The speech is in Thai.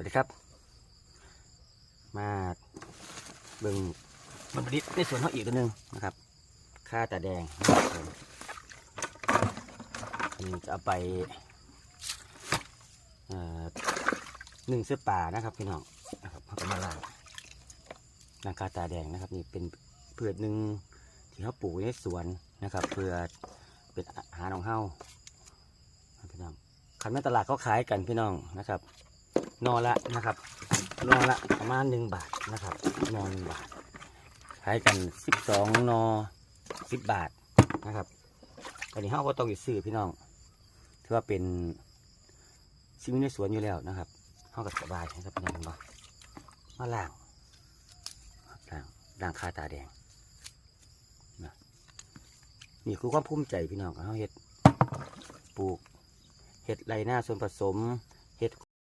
สวัสดีครับ มาเบิ่งผลผลิตในสวนเขาอีกตัวหนึ่งนะครับข้าตาแดงนี่จะเอาไปหนึ่งเสื้อป่านะครับพี่น้องนะครับเขาก็มาล่างนางคาตาแดงนะครับนี่เป็นเพืชหนึ่งที่เขาปลูกในสวนนะครับเพื่อเป็นอาหารของเฮาพี่น้องคันแม่ตลาดเขาขายกันพี่น้องนะครับ นอนละนะครับ นอนละประมาณหนึ่งบาทนะครับ นอหนึ่งบาทขายกันสิบสองนอสิบบาทนะครับตอนนี้เฮาก็ต้องไปซื้อพี่น้องถือว่าเป็นสิ่งในสวนอยู่แล้วนะครับเฮาก็สบายนะครับพี่น้องเห็นบ่มาล่างล่างล่างคาตาแดงนะนี่คือความภูมิใจพี่น้องของเฮาเฮ็ดปลูกเฮ็ดไรหน้าส่วนผสม